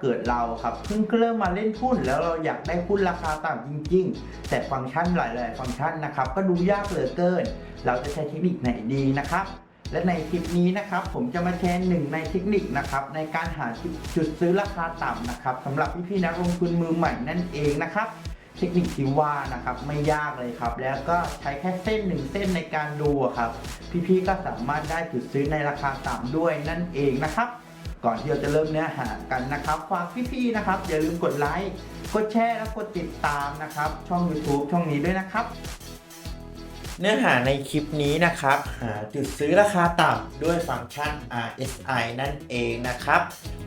เกิดเราครับเพิ่งเริ่มมาเล่นหุ้นแล้วเราอยากได้หุ้นราคาต่ำจริง ๆ แต่ฟังก์ชันหลาย ๆ ฟังก์ชันนะครับก็ดูยากเหลือเกิน เราจะใช้เทคนิคไหนดีนะครับ และในคลิปนี้นะครับผมจะมาแชร์หนึ่งในเทคนิคนะครับในการหาจุดซื้อราคาต่ำนะครับสำหรับพี่ๆนักลงทุนมือใหม่นั่นเองนะครับเทคนิคที่ว่านะครับไม่ยากเลยครับ แล้วก็ใช้แค่เส้นหนึ่งเส้นในการดูครับ พี่ๆก็สามารถได้จุดซื้อในราคาต่ำด้วยนั่นเองนะครับ ก่อนที่เราจะเริ่มเนื้อหากันนะครับฝากพี่ๆนะครับ อย่าลืมกดไลค์กดแชร์และกดติดตามนะครับ ช่อง YouTube ช่องนี้ด้วยนะครับ เนื้อหาในคลิปนี้นะครับ หาจุดซื้อราคาต่ำด้วยฟังก์ชัน RSI นั่นเองนะครับ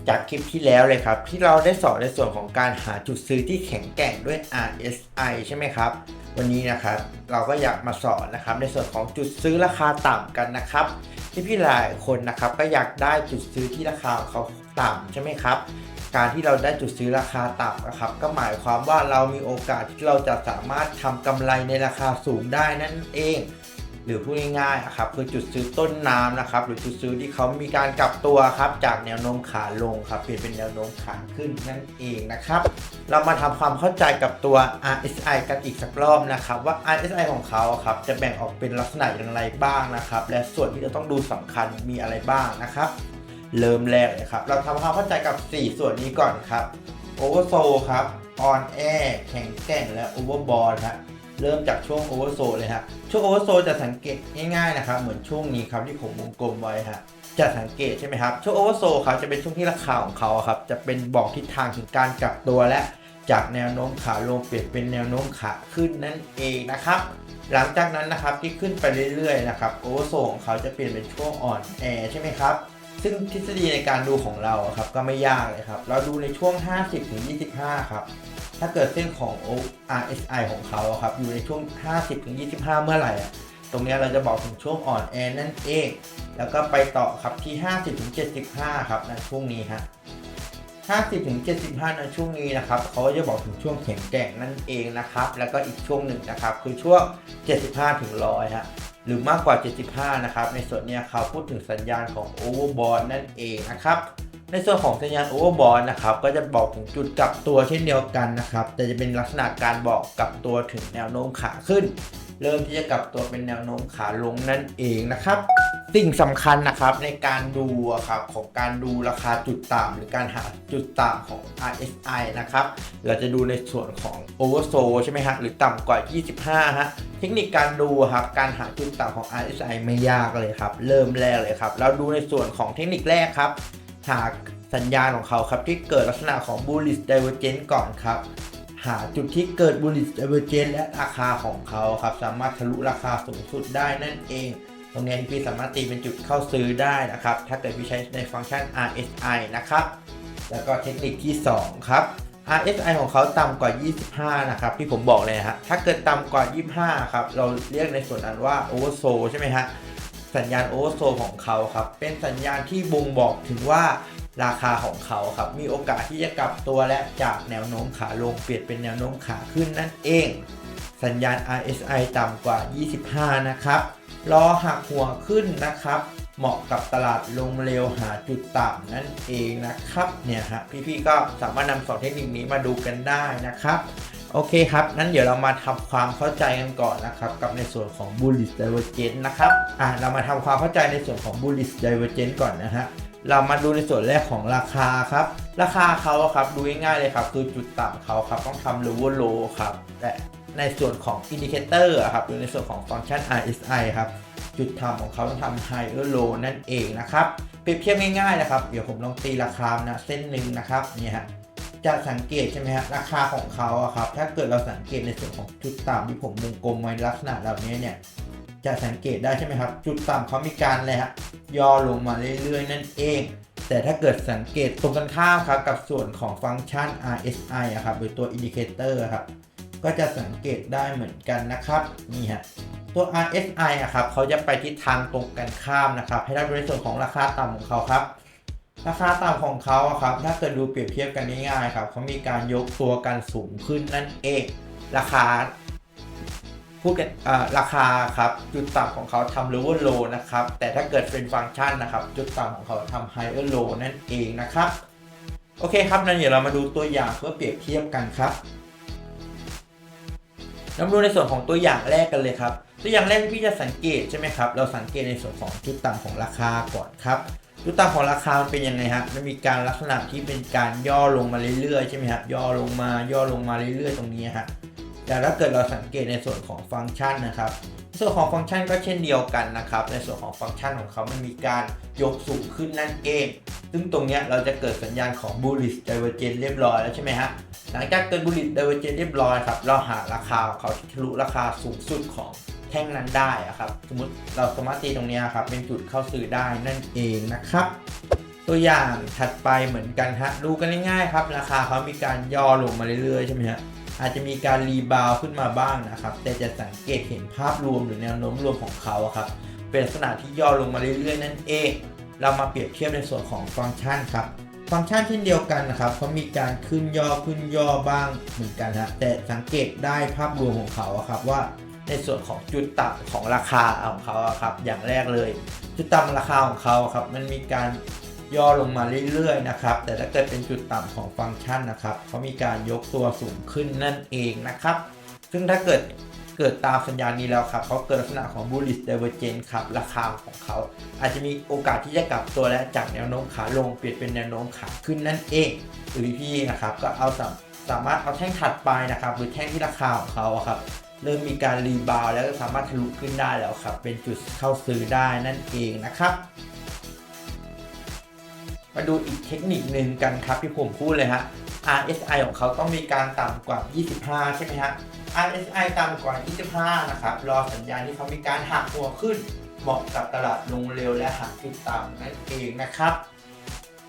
จากคลิปที่แล้วเลยครับ ที่เราได้สอนในส่วนของการหาจุดซื้อที่แข็งแกร่งด้วย RSI ใช่ไหมครับ วันนี้นะครับเราก็อยากมาสอนนะครับในส่วนของจุดซื้อราคาต่ำกันนะครับ ที่พี่หลายคนนะครับก็อยากได้จุดซื้อที่ราคาเขาต่ำใช่ไหมครับ การที่เราได้จุดซื้อราคาต่ำนะครับ ก็หมายความว่าเรามีโอกาสที่เราจะสามารถทำกำไรในราคาสูงได้นั่นเอง หรือพูดง่ายๆครับคือจุดซื้อต้นน้ำนะครับ หรือจุดซื้อที่เขามีการกลับตัวครับจากแนวโน้มขาลงครับเปลี่ยนเป็นแนวโน้มขาขึ้นนั่นเองนะครับ เรามาทำความเข้าใจกับตัว RSI กันอีกสักรอบนะครับ ว่า RSI ของเขาครับจะแบ่งออกเป็นลักษณะอย่างไรบ้างนะครับ และส่วนที่เราต้องดูสำคัญมีอะไรบ้างนะครับ เริ่มแรกเลยครับ เราทำความเข้าใจกับ 4 ส่วนนี้ก่อนครับ Oversold ครับ On Air แข็งแกร่งและ Overbought ฮะ เริ่มจากช่วง Oversold เลยฮะช่วง Oversold จะสังเกตง่ายๆนะครับเหมือนช่วงนี้ครับที่ผมวงกลมไว้ฮะจะสังเกตใช่ไหมครับช่วง Oversold ครับจะเป็นช่วงที่ราคาของเขาครับจะเป็นบอกทิศทางถึงการกลับตัวและจากแนวโน้มขาลงเปลี่ยนเป็นแนวโน้มขาขึ้นนั่นเองนะครับ หลังจากนั้นนะครับที่ขึ้นไปเรื่อยๆนะครับโอเวอร์โซของเขาจะเปลี่ยนเป็นช่วงอ่อนแอใช่ไหมครับซึ่งทฤษฎีในการดูของเราครับก็ไม่ยากเลยครับ เราดูในช่วง 50-25 ครับ ถ้าเกิดเส้นของ RSI ของเขาครับอยู่ในช่วง 50ถึง25 เมื่อไหร่อะตรงนี้เราจะบอกถึงช่วงอ่อนแอนั่นเอง แล้วก็ไปต่อครับที่ 50ถึง75 ครับในช่วงนี้ฮะ50ถึง75 ในช่วงนี้นะครับเขาก็จะบอกถึงช่วงแข็งแกร่งนั่นเองนะครับ แล้วก็อีกช่วงหนึ่งนะครับคือช่วง 75ถึง100 ฮะหรือมากกว่า 75 นะครับ ในส่วนนี้เขาพูดถึงสัญญาณของ overbought นั่นเองนะครับ ในส่วนของสัญญาณ overbought นะครับก็จะบอกถึงจุดกลับตัวเช่นเดียวกันนะครับแต่จะเป็นลักษณะการบอกกลับตัวถึงแนวโน้มขาขึ้น เริ่มที่จะกลับตัวเป็นแนวโน้มขาลงนั่นเองนะครับ สิ่งสำคัญนะครับในการดูครับของการดูราคาจุดต่ำหรือการหาจุดต่ำของ RSI นะครับเราจะดูในส่วนของ Oversold ใช่ไหมฮะหรือต่ำกว่า 25ฮะเทคนิคการดูครับการหาจุดต่ำของ RSI ไม่ยากเลยครับ เริ่มแรกเลยครับ เราดูในส่วนของเทคนิคแรกครับ หาสัญญาณของเขาครับที่เกิดลักษณะของ bullish divergence ก่อนครับ หาจุดที่เกิด bullish divergence และราคาของเขาครับ สามารถทะลุราคาสูงสุดได้นั่นเอง ตรงนี้พี่สามารถตีเป็นจุดเข้าซื้อได้นะครับ ถ้าเกิดพี่ใช้ในฟังก์ชัน RSI นะครับ แล้วก็เทคนิคที่ 2 ครับ RSI ของเขาต่ำกว่า 25 นะครับที่ผมบอกเลยฮะถ้าเกิดต่ำกว่า 25 ครับ เราเรียกในส่วนนั้นว่า oversold ใช่ไหมฮะ สัญญาณ oversold ของเขาครับ เป็นสัญญาณที่บ่งบอกถึงว่าราคาของเขาครับ มีโอกาสที่จะกลับตัวและจากแนวโน้มขาลงเปลี่ยนเป็นแนวโน้มขาขึ้นนั่นเอง สัญญาณ RSI ต่ำกว่า 25 นะครับรอหักหัวขึ้นนะครับ เหมาะกับตลาดลงเร็วหาจุดต่ำนั่นเองนะครับ เนี่ยฮะพี่ๆก็สามารถนำสองเทคนิคนี้มาดูกันได้นะครับ โอเคครับ นั้นเดี๋ยวเรามาทำความเข้าใจกันก่อนนะครับ กับในส่วนของ bullish divergence นะครับ อะ เรามาทำความเข้าใจในส่วนของ bullish divergence ก่อนนะฮะ เรามาดูในส่วนแรกของราคาครับ ราคาเขาครับ ดูง่ายๆเลยครับ คือจุดต่ำเขาครับ ต้องทำ lower low ครับและในส่วนของ indicator อะครับ หรือในส่วนของฟังก์ชัน RSI ครับ จุดทำของเขาต้องทำ higher low นั่นเองนะครับ เปรียบเทียบง่ายๆนะครับ เดี๋ยวผมลองตีราคานะเส้นหนึ่งนะครับ เนี่ยฮะ จะสังเกตใช่ไหมฮะราคาของเขาอะครับ ถ้าเกิดเราสังเกตในส่วนของจุดต่ำที่ผมวงกลมไว้ลักษณะเหล่านี้เนี่ยจะสังเกตได้ใช่ไหมครับ จุดต่ำเขามีการอะไรฮะย่อลงมาเรื่อยๆ นั่นเอง แต่ถ้าเกิดสังเกตตรงกันข้ามครับกับส่วนของฟังก์ชัน RSI อะครับหรือตัว indicator อะครับก็จะสังเกตได้เหมือนกันนะครับนี่ฮะตัว RSI อะครับเขาจะไปทิศทางตรงกันข้ามนะครับ ให้ได้ในส่วนของราคาต่ำของเขาครับ ราคาต่ำของเขาครับ ถ้าเกิดดูเปรียบเทียบกันง่ายๆครับเขามีการยกตัวกันสูงขึ้นนั่นเอง ราคาพูดกันราคาครับจุดต่ำของเขาทำ lower low นะครับ แต่ถ้าเกิดเป็นฟังก์ชันนะครับ จุดต่ำของเขาทำ higher low นั่นเองนะครับ โอเคครับงั้นเดี๋ยวเรามาดูตัวอย่างเพื่อเปรียบเทียบกันครับเรามาดูในส่วนของตัวอย่างแรกกันเลยครับ ตัวอย่างแรกที่พี่จะสังเกตใช่ไหมครับ เราสังเกตในส่วนของจุดต่ำของราคาก่อนครับ จุดต่ำของราคามันเป็นยังไงฮะมันมีการลักษณะที่เป็นการย่อลงมาเรื่อยๆใช่ไหมครับย่อลงมาย่อลงมาเรื่อยๆ ตรงนี้ฮะแต่ถ้าเกิดเราสังเกตในส่วนของฟังก์ชันนะครับ ส่วนของฟังก์ชันก็เช่นเดียวกันนะครับ ในส่วนของฟังก์ชันของเขามันมีการยกสูงขึ้นนั่นเอง ซึ่งตรงนี้เราจะเกิดสัญญาณของ bullish divergence เรียบร้อยแล้วใช่ไหมฮะหลังจากเกิด bullish divergence เรียบร้อยครับเราหาราคาของเขาที่ทะลุราคาสูงสุดของ แท่งนั้นได้อะครับ สมมติเราสามารถตีตรงนี้ครับ เป็นจุดเข้าซื้อได้นั่นเองนะครับ ตัวอย่างถัดไปเหมือนกันฮะ ดูกันง่ายๆครับ ราคาเขามีการย่อลงมาเรื่อยๆใช่ไหมฮะอาจจะมีการรีบาวขึ้นมาบ้างนะครับ แต่จะสังเกตเห็นภาพรวมหรือแนวโน้มรวมของเขาครับ เป็นลักษณะที่ย่อลงมาเรื่อยๆ นั่นเอง เรามาเปรียบเทียบในส่วนของฟังก์ชันครับ ฟังก์ชันเช่นเดียวกันนะครับเขามีการขึ้นย่อขึ้นย่อบ้างเหมือนกันฮะแต่สังเกตได้ภาพรวมของเขาครับว่า ในส่วนของจุดต่ำของราคาของเขาครับอย่างแรกเลย จุดต่ำราคาของเขาครับมันมีการย่อลงมาเรื่อยๆนะครับ แต่ถ้าเกิดเป็นจุดต่ำของฟังก์ชันนะครับเขามีการยกตัวสูงขึ้นนั่นเองนะครับ ซึ่งถ้าเกิดเกิดตามสัญญาณนี้แล้วครับเขาเกิดลักษณะของ bullish divergence ครับราคาของเขา อาจจะมีโอกาสที่จะกลับตัวและจากแนวโน้มขาลงเปลี่ยนเป็นแนวโน้มขาขึ้นนั่นเอง หรือพี่นะครับก็เอาสามารถเอาแท่งถัดไปนะครับ หรือแท่งที่ราคาของเขาครับ เริ่มมีการรีบาวแล้วก็สามารถทะลุขึ้นได้แล้วครับ เป็นจุดเข้าซื้อได้นั่นเองนะครับ มาดูอีกเทคนิคหนึ่งกันครับที่ผมพูดเลยฮะ RSI ของเขาต้องมีการต่ำกว่า 25 ใช่ไหมฮะ RSI ต่ำกว่า 25 นะครับ รอสัญญาณที่เขามีการหักหัวขึ้น เหมาะกับตลาดลงเร็วและหักจุดต่ำนั่นเองนะครับ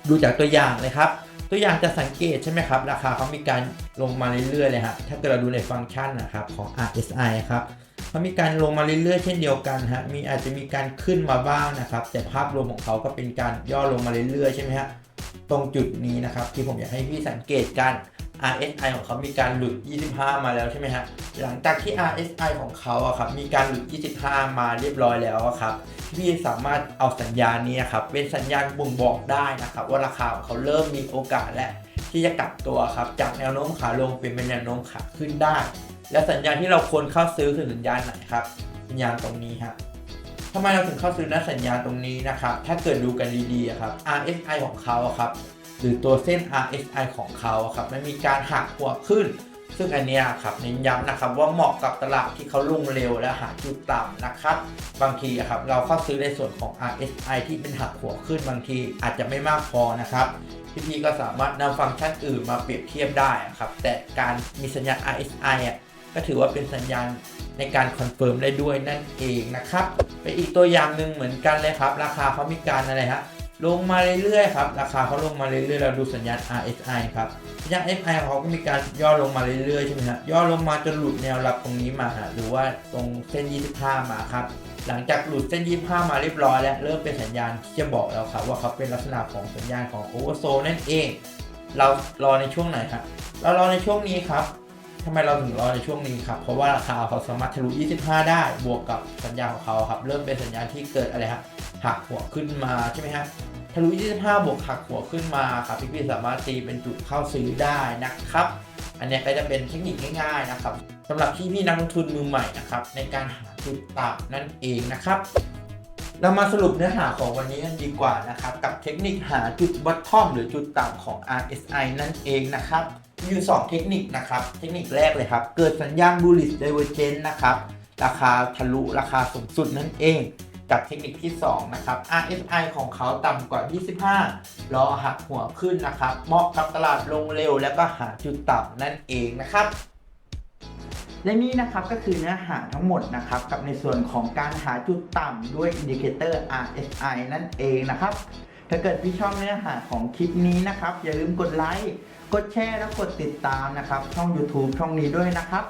ดูจากตัวอย่างเลยครับ ตัวอย่างจะสังเกตใช่ไหมครับ ราคาเขามีการลงมาเรื่อยๆเลยฮะถ้าเกิดเราดูในฟังก์ชันนะครับของ RSI ครับเขามีการลงมาเรื่อยๆเช่นเดียวกันฮะมีอาจจะมีการขึ้นมาบ้างนะครับ แต่ภาพรวมของเขาก็เป็นการย่อลงมาเรื่อยๆใช่ไหมฮะตรงจุดนี้นะครับที่ผมอยากให้พี่สังเกตกัน RSI ของเขามีการหลุด 25 มาแล้วใช่ไหมฮะหลังจากที่ RSI ของเขาอะครับมีการหลุด 25 มาเรียบร้อยแล้วอะครับพี่สามารถเอาสัญญาณนี้ครับเป็นสัญญาณบ่งบอกได้นะครับว่าราคาของเขาเริ่มมีโอกาสและที่จะกลับตัวครับจากแนวโน้มขาลงเป็นเป็นแนวโน้มขาขึ้นได้ และสัญญาณที่เราควรเข้าซื้อคือสัญญาณไหนครับสัญญาณตรงนี้ครับทำไมเราถึงเข้าซื้อณสัญญาณตรงนี้นะครับถ้าเกิดดูกันดีๆครับ RSI ของเขาอะครับ หรือตัวเส้น RSI ของเขาครับมันมีการหักหัวขึ้น ซึ่งอันนี้ครับเน้นย้ำนะครับว่าเหมาะกับตลาดที่เขาลงเร็วและหาจุดต่ำนะครับ บางทีครับเราเข้าซื้อในส่วนของ RSI ที่เป็นหักหัวขึ้นบางทีอาจจะไม่มากพอนะครับพี่ๆก็สามารถนำฟังก์ชันอื่นมาเปรียบเทียบได้อะครับ แต่การมีสัญญาณ RSI อะก็ถือว่าเป็นสัญญาณในการคอนเฟิร์มได้ด้วยนั่นเองนะครับไปนอีกตัวอย่างหนึ่งเหมือนกันเลยครับ ราคาเขามีการอะไรฮะ ลงมาเรื่อยๆครับ ราคาเขาลงมาเรื่อยๆ เราดูสัญญาณ RSI ครับ สัญญาณ RSI เขาก็มีการย่อลงมาเรื่อยๆ ใช่ไหมฮะ ย่อลงมาจนหลุดแนวรับตรงนี้มาฮะหรือว่าตรงเส้น 25 มาครับ หลังจากหลุดเส้น 25 มาเรียบร้อยแล้ว เริ่มเป็นสัญญาณที่จะบอกแล้วครับว่าเขาเป็นลักษณะของสัญญาณของโอเวอร์โซนั่นเอง เรารอในช่วงไหนครับ เรารอในช่วงนี้ครับทำไมเราถึงรอในช่วงนี้ครับ เพราะว่าราคาเขาสามารถทะลุ 25 ได้ บวกกับสัญญาของเขาครับ เริ่มเป็นสัญญาณที่เกิดอะไรครับหักหัวขึ้นมาใช่ไหมฮะ ทะลุ 25 บวกหักหัวขึ้นมาครับพี่ๆสามารถตีเป็นจุดเข้าซื้อได้นะครับ อันนี้ก็จะเป็นเทคนิคง่าย ๆ นะครับสำหรับพี่พี่นักลงทุนมือใหม่นะครับในการหาจุดต่ำนั่นเองนะครับ เรามาสรุปเนื้อหาของวันนี้กันดีกว่านะครับกับเทคนิคหาจุดบอททอมหรือจุดต่ำของ RSI นั่นเองนะครับมีอยู่ 2 เทคนิคนะครับเทคนิคแรกเลยครับ เกิดสัญญาณ bullish divergence นะครับราคาทะลุราคาสูงสุดนั่นเอง กับเทคนิคที่ 2 นะครับ RSI ของเขาต่ำกว่า 25 รอหักหัวขึ้นนะครับ เหมาะกับตลาดลงเร็ว แล้วก็หาจุดต่ำนั่นเองนะครับ และนี่นะครับก็คือเนื้อหาทั้งหมดนะครับ กับในส่วนของการหาจุดต่ำด้วยอินดิเคเตอร์ RSI นั่นเองนะครับ ถ้าเกิดพี่ชอบเนื้อหาของคลิปนี้นะครับ อย่าลืมกดไลค์ กดแชร์ และกดติดตามนะครับ ช่อง YouTube ช่องนี้ด้วยนะครับ